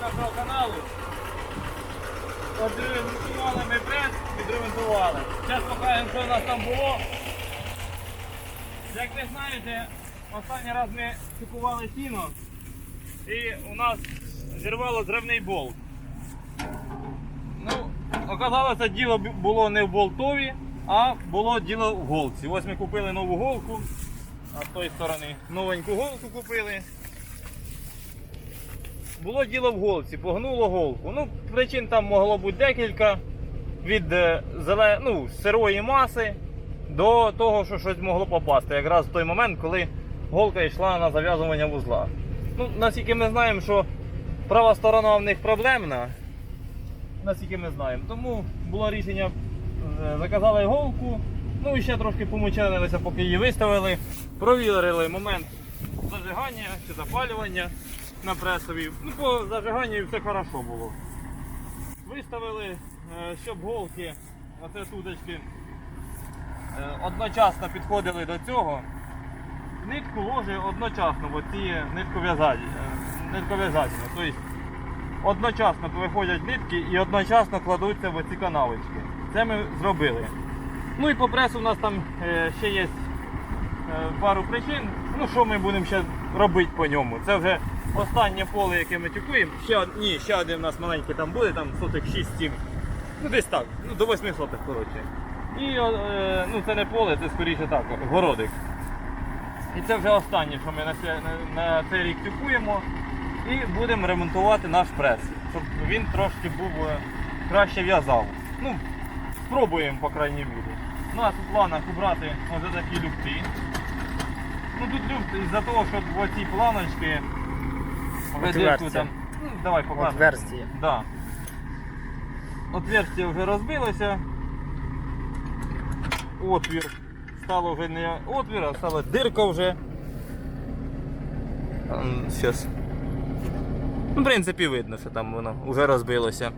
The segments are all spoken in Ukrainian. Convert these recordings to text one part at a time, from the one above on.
нашого каналу. Відремонтували ми прес, відремонтували. Зараз покажемо, що у нас там було. Як ви знаєте, останній раз ми купували сіно і у нас зірвало зривний болт. Ну, оказалося, діло було не в болтові, а було діло в голці. Ось ми купили нову голку, а з тої сторони новеньку голку купили. Було діло в голці, погнуло голку. Ну, причин там могло бути декілька. Від е, зеле... ну, сирої маси до того, що щось могло попасти. Якраз в той момент, коли голка йшла на зав'язування вузла. Ну, наскільки ми знаємо, що права сторона в них проблемна, наскільки ми знаємо. Тому було рішення, е, заказали голку, ну і ще трошки помучилися, поки її виставили. Провірили момент зажигання чи запалювання на пресові. Ну, по зажиганню все хорошо було. Виставили, е, щоб голки, оце туточки, е, одночасно підходили до цього. Нитку ложе одночасно, бо ці нитков'язані. е. Тобто одночасно виходять нитки і одночасно кладуться в ці канавочки. Це ми зробили. Ну і по пресу у нас там ще є пару причин. Ну що ми будемо ще робити по ньому? Це вже останнє поле, яке ми тюкуємо. Ще, ні, ще один у нас маленький там буде, там сотих 6-7. Ну десь так, ну до 8 сотих, коротше. І е, ну це не поле, це скоріше так, городик. І це вже останнє, що ми на, на, на цей рік тюкуємо. І будемо ремонтувати наш прес, щоб він трошки був е, краще в'язав. Ну, спробуємо, по крайній мірі. А тут в планах убрати ось такі люфти. Ну тут люфт із-за того, що оці планочки Отверстия. там. Ну, давай покажемо. Отверстия. Да. Отверстие вже розбилося. Отвір. Стало вже не отвір, а стала дирка вже. Зараз. Ну, в принципі, видно, що там воно вже розбилося.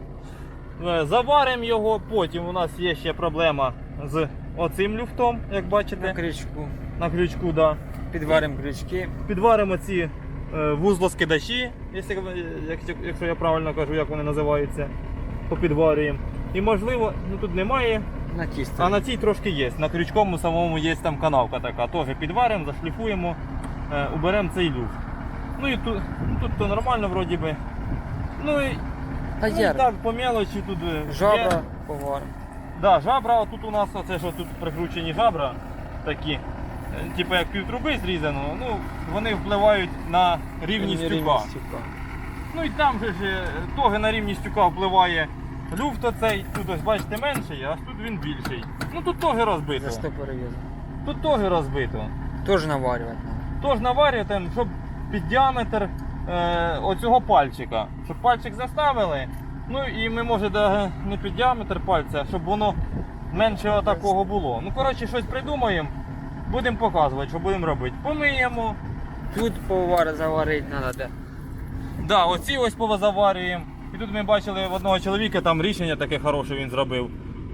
Е, Заваримо його, потім у нас є ще проблема з оцим люфтом, як бачите, На крючку. на крючку. Да. Підваримо крючки. Підваримо ці вузлоскидачі, якщо, якщо, я правильно кажу, як вони називаються, по попідварюємо. І можливо, ну тут немає, На тісто. а на цій трошки є. На крючкому самому є там канавка така. Теж підваримо, зашліфуємо, е, уберемо цей люфт. Ну і тут, ну, тут то нормально вроді би. Ну і Та ну, і так, по мелочі тут е. Жабра поваримо. Да, жабра, тут у нас оце що тут прикручені жабра такі, е, типу як півтруби зрізано, ну вони впливають на рівність тюка. Ну і там же ж е, теж на рівність тюка впливає люфт оцей, тут ось бачите менший, а тут він більший. Ну тут теж розбито. За 100 перев'язано. Тут теж розбито. Теж наварювати. Тож наварюєте, щоб під діаметр е, оцього пальчика. Щоб пальчик заставили. Ну і ми може не під діаметр пальця, щоб воно менше такого було. Ну коротше, щось придумаємо, будемо показувати, що будемо робити. Помиємо. Тут повар заварити треба. Да, оці ось повазаварюємо. І тут ми бачили в одного чоловіка там рішення таке хороше він зробив.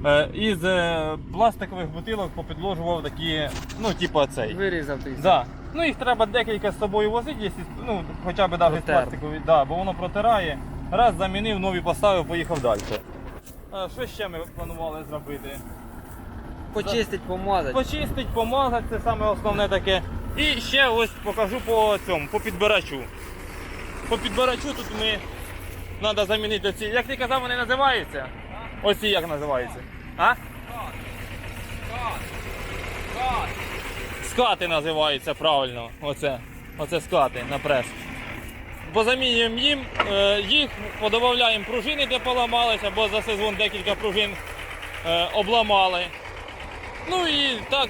Е, із е, пластикових бутилок попідложував такі, ну, типу цей. Вирізав ти. Да. Ну їх треба декілька з собою возити, якщо, ну, хоча б навіть Протер. пластикові, да, бо воно протирає. Раз замінив, нові поставив, поїхав далі. А, що ще ми планували зробити? Почистить, помазати. Почистить, помазати, це саме основне таке. І ще ось покажу по цьому, по підбирачу. По підбирачу тут ми треба замінити ці. Як ти казав, вони називаються? Ось ці як називаються? А? Скати називаються правильно. Оце. Оце скати на прес. Позамінюємо їм, е, їх, подобавляємо пружини, де поламалися, бо за сезон декілька пружин е, обламали. Ну і так,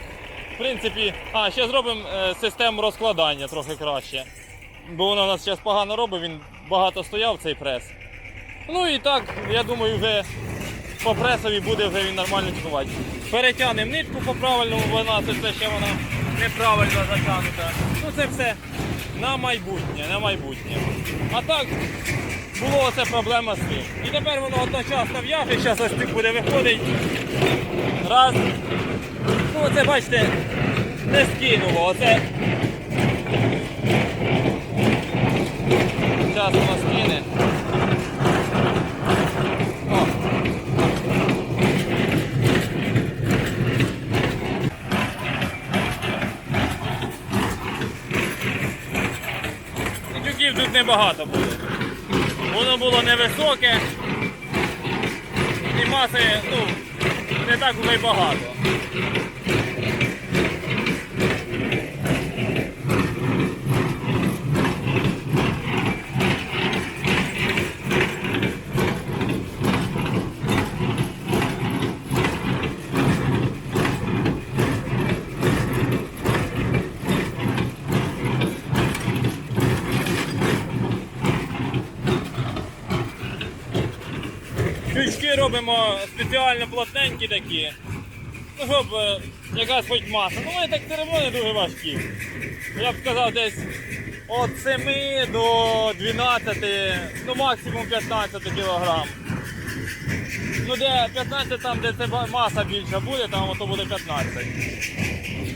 в принципі, а ще зробимо е, систему розкладання трохи краще. Бо воно у нас зараз погано робить, він багато стояв цей прес. Ну і так, я думаю, вже по пресові буде вже він нормально чекувати. Перетягнемо нитку по правильному, нас це ще вона неправильно затягнута. Ну це все на майбутнє, на майбутнє. А так було оце проблема з цим. І тепер воно одночасно в'яже, зараз ось буде виходить. Раз. Ну оце, бачите, не скинуло. Оце Зараз воно скине. О. Тюків тут небагато було. Воно було невисоке і маси ну, не так вже й багато. Робимо спеціально плотненькі такі. Ну, щоб е, якась хоч маса. Ну, вони так не дуже важкі. Я б сказав десь від 7 до 12, ну максимум 15 кг. Ну де 15 там, де це маса більша буде, там то буде 15.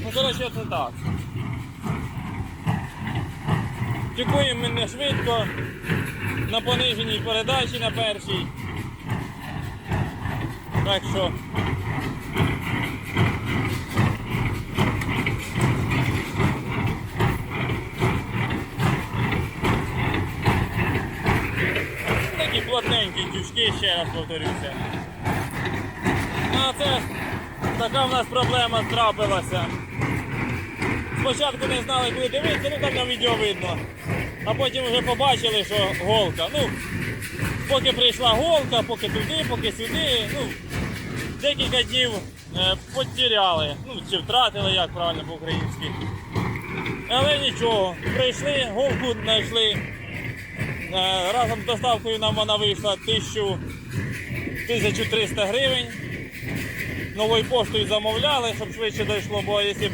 Ну, коротше, це так. Тікуємо ми не швидко, на пониженій передачі на першій. Так що. Такі плотненькі тючки, ще раз повторюся. Ну, а це така в нас проблема трапилася. Спочатку не знали, куди дивитися, ну там на відео видно. А потім вже побачили, що голка. Ну, поки прийшла голка, поки туди, поки сюди. Ну, декілька днів е, потеряли, ну чи втратили, як правильно по-українськи. Але нічого, прийшли, голку знайшли. Е, Разом з доставкою нам вона вийшла 1300 гривень. Новою поштою замовляли, щоб швидше дійшло, бо якщо б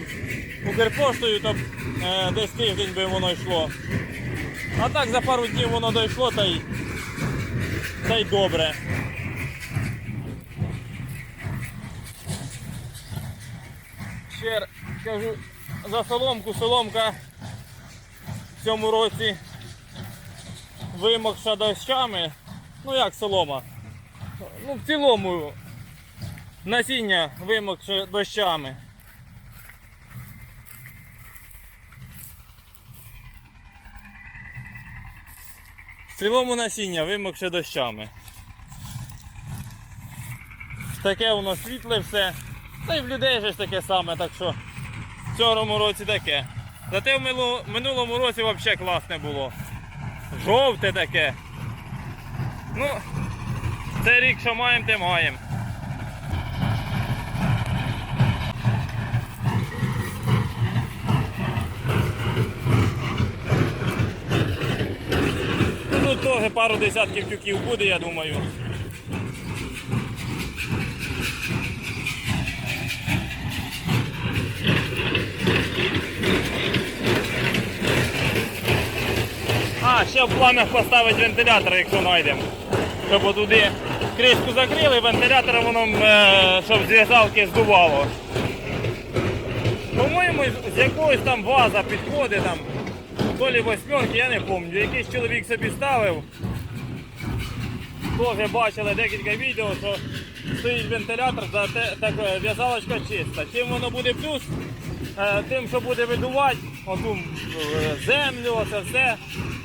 Укрпоштою, то б, е, десь тиждень би воно йшло. А так за пару днів воно дійшло та й, та й добре. Ще кажу за соломку. Соломка в цьому році вимокша дощами. Ну як солома? Ну в цілому насіння вимокше дощами. В цілому насіння вимокше дощами. Таке воно світле все. Та й в людей же ж таке саме, так що в цьому році таке. Зате в минулому році взагалі класне було. Жовте таке. Ну, цей рік що маємо, те маємо. Ну, Тут теж пару десятків тюків буде, я думаю. А, ще в планах поставити вентилятор, якщо знайдемо. Щоб туди кришку закрили, вентилятором воно е, щоб зв'язалки здувало. По-моєму, з- якогось там ваза підходить там. То лі восьмерки, я не пам'ятаю. Якийсь чоловік собі ставив. Теж бачили декілька відео, що стоїть вентилятор, так в'язалочка чиста. Чим воно буде плюс, тим, що буде видувати оту е, землю, оце все.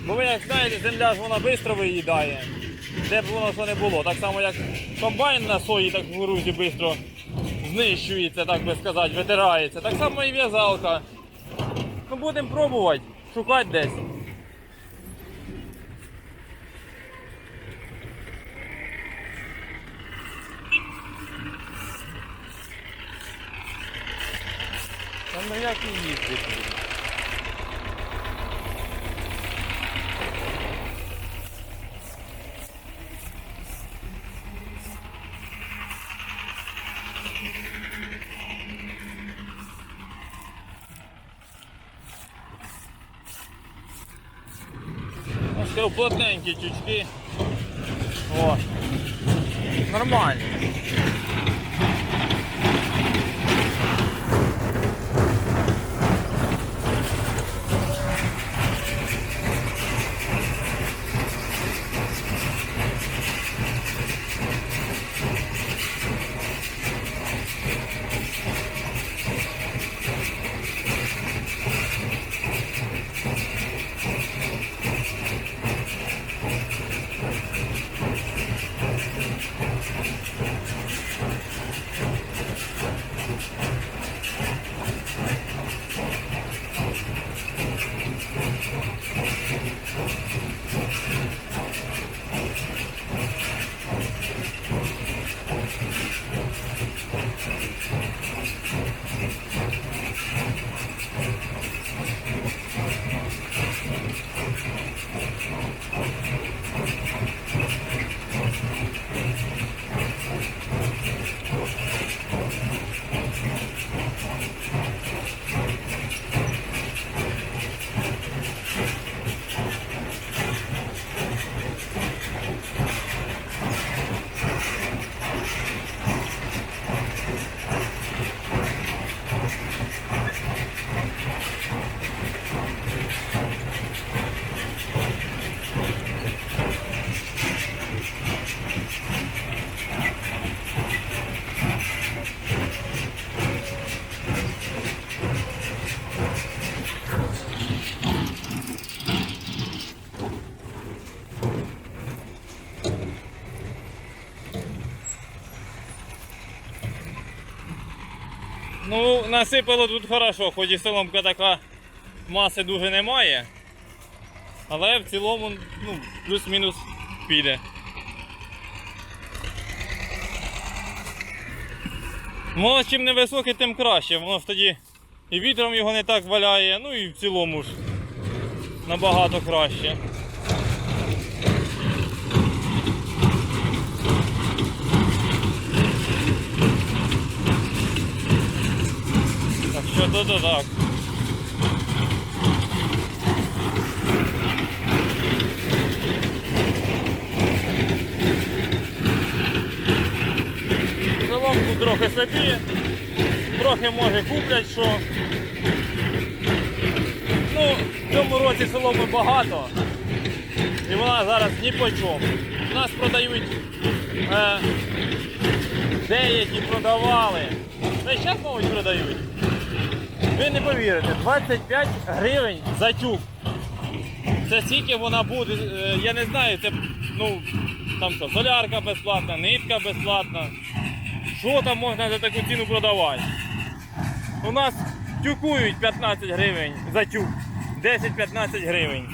Бо ви як знаєте, земля ж вона швидко виїдає. Де б воно що не було. Так само як комбайн на сої, так в грузі швидко знищується, так би сказати, витирається. Так само і в'язалка. Ну будемо пробувати, шукати десь. На як і їздить. Ось такі плотненькі тючки. О. Нормально. Насипало тут хорошо, хоч і соломка така маси дуже немає. Але в цілому ну, плюс-мінус піде. Воно чим невисокий, тим краще. Воно ж тоді і вітром його не так валяє, ну і в цілому ж набагато краще. Що то то так. Соломку трохи собі, трохи може куплять що. Ну, в цьому році соломи багато. І вона зараз ні по чому. У нас продають е, деякі продавали. Та й зараз, мабуть, продають. Ви не повірите, 25 гривень за тюк. Це скільки вона буде, е, я не знаю, це ну, там що, солярка безплатна, нитка безплатна. Що там можна за таку ціну продавати? У нас тюкують 15 гривень за тюк. 10-15 гривень.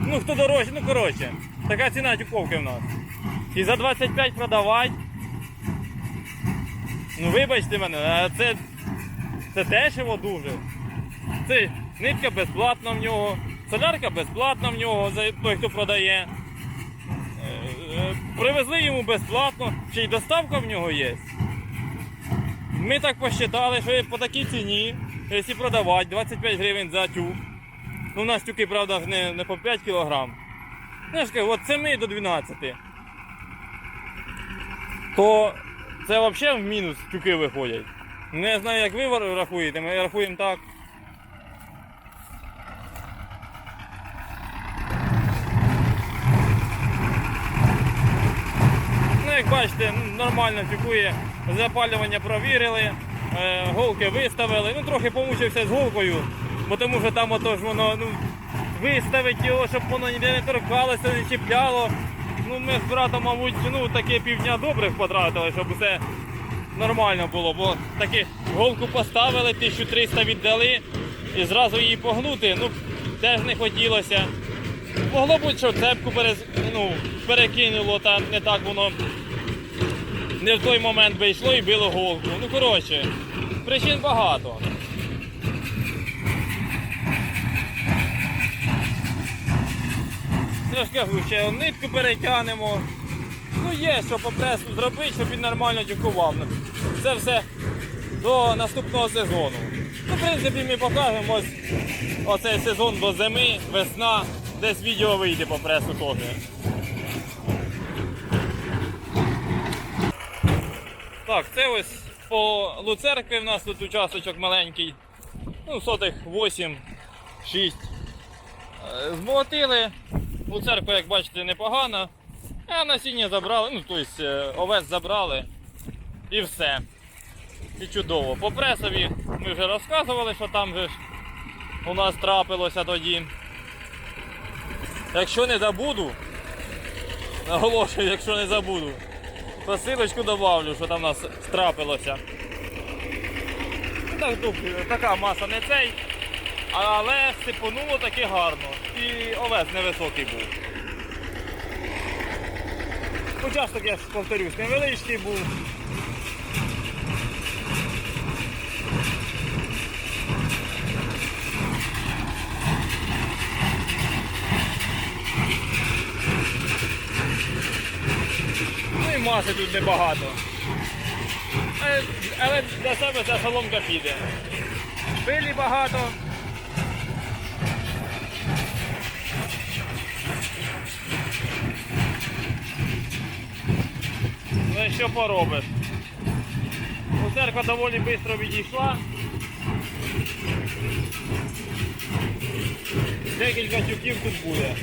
Ну хто дорожче, ну коротше. Така ціна тюковки в нас. І за 25 продавати. Ну вибачте мене, це, це дешево дуже. Це нитка безплатна в нього, солярка безплатна в нього, той, хто продає. Е, е, Привезли йому безплатно, ще й доставка в нього є. Ми так посчитали, що по такій ціні, якщо продавати 25 гривень за тюк, ну у нас тюки, правда, не, не по 5 кг. Ну, кажу, от 7 до 12. То це взагалі в мінус тюки виходять. Не знаю, як ви рахуєте, ми рахуємо так. Ну, як бачите, нормально тюкує. Запалювання провірили, е, голки виставили. Ну, трохи помучився з голкою, бо тому що там ото ж воно ну, виставить його, щоб воно ніде не торкалося, не чіпляло. Ну, ми з братом, мабуть, ну, таке півдня добрих потратили, щоб усе нормально було, бо таки голку поставили, 1300 віддали і зразу її погнути, ну, теж не хотілося. Могло бути, що цепку перез, ну, перекинуло, та не так воно не в той момент би йшло і било голку. Ну, коротше, причин багато. Я ж кажу, нитку перетягнемо. Ну є, що по пресу зробити, щоб він нормально тюкував. Це все до наступного сезону. Ну, в принципі, ми покажемо ось оцей сезон до зими, весна, десь відео вийде по пресу теж. Так, це ось по Луцеркві в нас тут участочок маленький. Ну, сотих 8, 6. Е, Збогатили. Луцерква, як бачите, непогана. А насіння забрали, ну тобто е, овець забрали і все. І чудово. По пресові ми вже розказували, що там же ж у нас трапилося тоді. Якщо не забуду, наголошую, якщо не забуду, посилочку добавлю, що там у нас трапилося. Так, е, така маса не цей, але сипонуло таки гарно. І овець невисокий був. Участок, я повторюсь, невеличкий був. Ну і маси тут небагато. Але, але для себе ця соломка піде. Пилі багато. Що поробиш? Церква доволі швидко відійшла. Декілька тюків тут буде.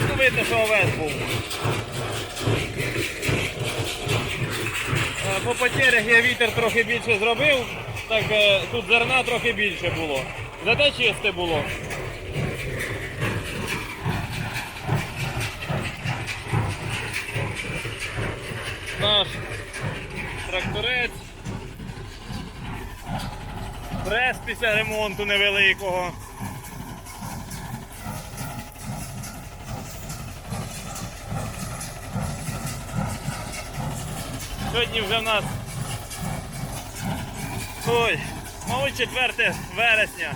Ну, видно, що овець був. По потерях я вітер трохи більше зробив, так е, тут зерна трохи більше було. Зате чисте було. Наш тракторець. Прес після ремонту невеликого. Сьогодні вже в нас Ой, мабуть, 4 вересня.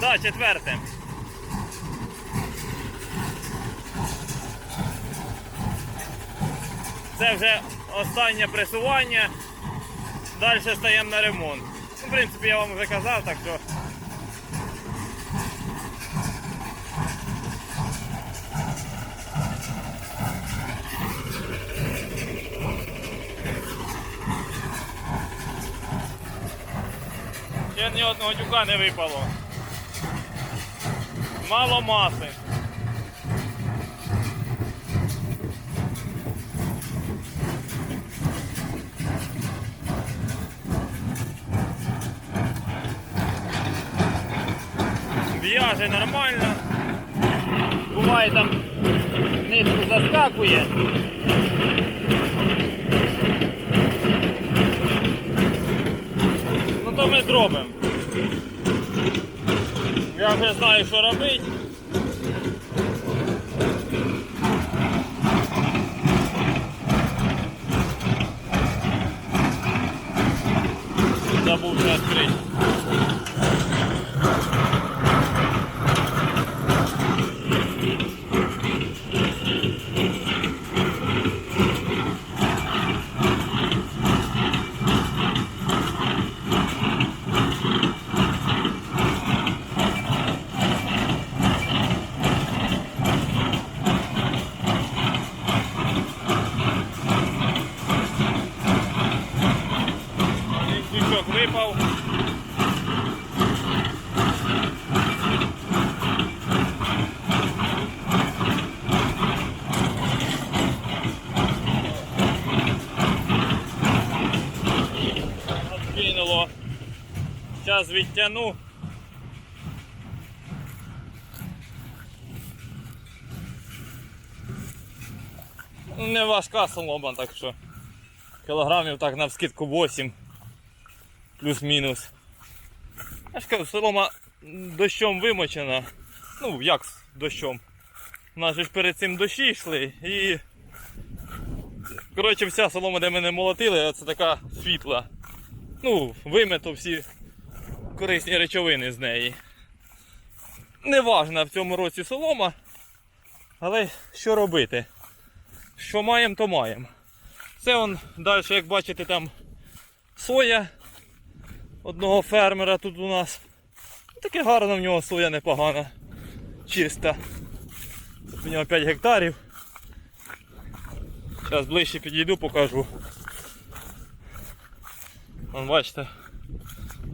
Да, 4. Це вже останнє пресування. Далі стаємо на ремонт. Ну, в принципі, я вам вже казав, так що. Ще ні одного дюка не випало. Мало маси. В'яже нормально. Буває там нитку заскакує. То ми зробимо. Я вже знаю, що робити. Забув ще відкрити. Зараз відтягну. Ну, Не важка солома, так що кілограмів так на вскидку 8 плюс-мінус. Я ж кажу, солома дощом вимочена. Ну, як з дощом. У нас ж перед цим дощі йшли і. Коротше, вся солома, де ми не молотили, це така світла. Ну, вимито всі корисні речовини з неї. Неважна в цьому році солома. Але що робити? Що маємо, то маємо. Це он далі, як бачите, там соя одного фермера тут у нас. Таке гарно в нього соя непогана. Чиста. У нього 5 гектарів. Зараз ближче підійду, покажу. Вон бачите,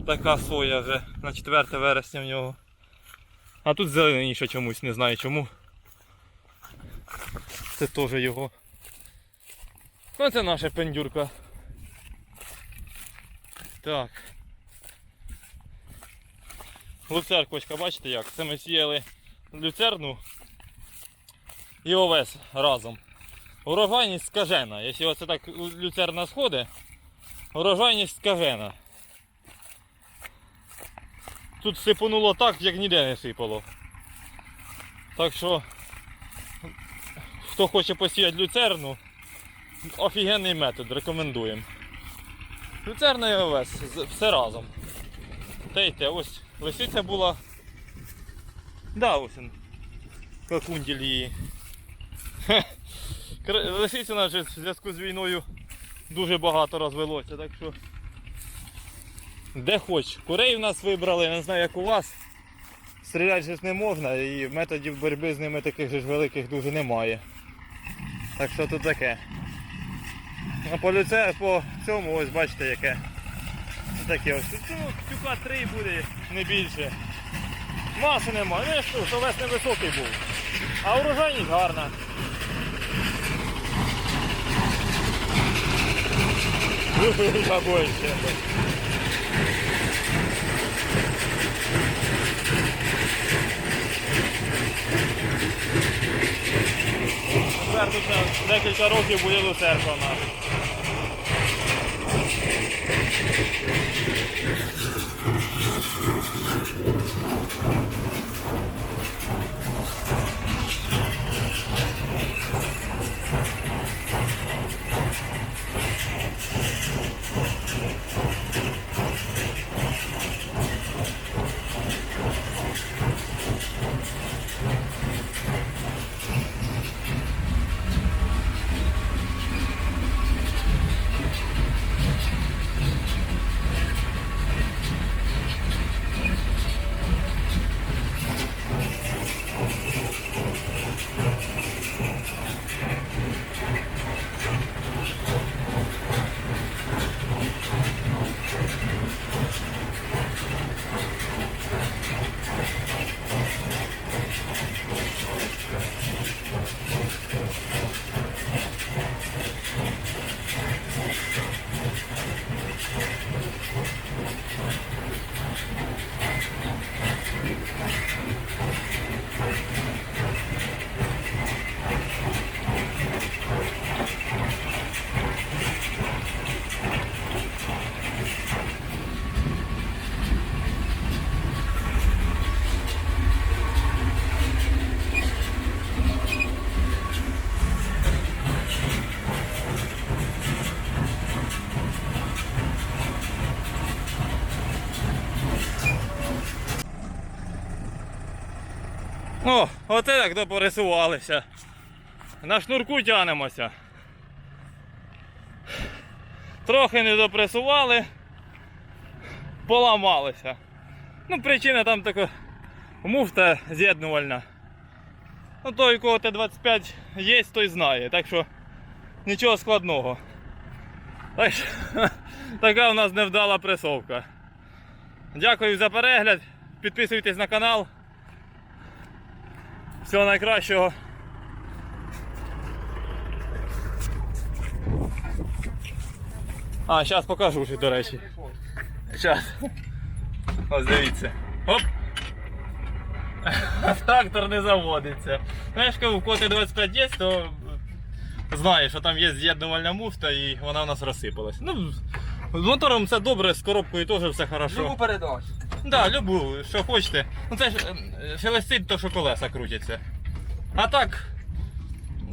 така соя вже на 4 вересня в нього. А тут зеленіше чомусь, не знаю чому. Це теж його. Ну це наша пендюрка. Так. Люцеркочка, бачите як? Це ми сіяли люцерну і овес разом. Урожайність скажена. Якщо оце так люцерна сходить, урожайність скажена. Тут сипануло так, як ніде не сипало. Так що, хто хоче посіяти люцерну, офігенний метод, рекомендуємо. Люцерна і овес, все разом. Та й те, ось лисиця була. Да, ось він. Її. Кр- у в зв'язку з війною дуже багато розвелося, так що. Де хоч. Курей у нас вибрали, не знаю як у вас. Стріляти ж не можна і методів боротьби з ними таких же ж великих дуже немає. Так що тут таке. А по люце, по цьому ось бачите яке. Таке ось. Тюка 3 буде, не більше. Маси немає. Ну я ж що весь невисокий був. А урожайність гарна. Побольше. Тепер тут на декілька років буде люцерка в нас. О, оце як допорисувалися. На шнурку тянемося. Трохи не допресували, поламалися. Ну, причина там така муфта з'єднувальна. Ну, той, у кого Т-25 є, той знає. Так що нічого складного. Так що, така у нас невдала пресовка. Дякую за перегляд. Підписуйтесь на канал. Всього найкращого. А, зараз покажу ще, до речі. Зараз. Ось дивіться. Оп! Трактор не заводиться. Знаєш, коли в коти 25 є, то знаєш, що там є з'єднувальна муфта і вона в нас розсипалась. Ну, з мотором все добре, з коробкою теж все хорошо. Любу передачу. Да, любу, що хочете. Ну це ж е, шелестить, то що колеса крутяться. А так,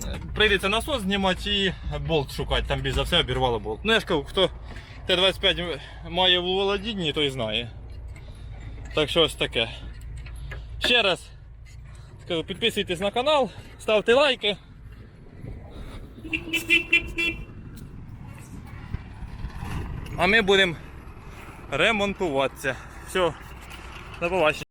е, прийдеться насос знімати і болт шукати, там більш за все обірвало болт. Ну я ж кажу, хто Т-25 має в володінні, той знає. Так що ось таке. Ще раз скажу, підписуйтесь на канал, ставте лайки. А ми будемо ремонтуватися. Все, до побачення.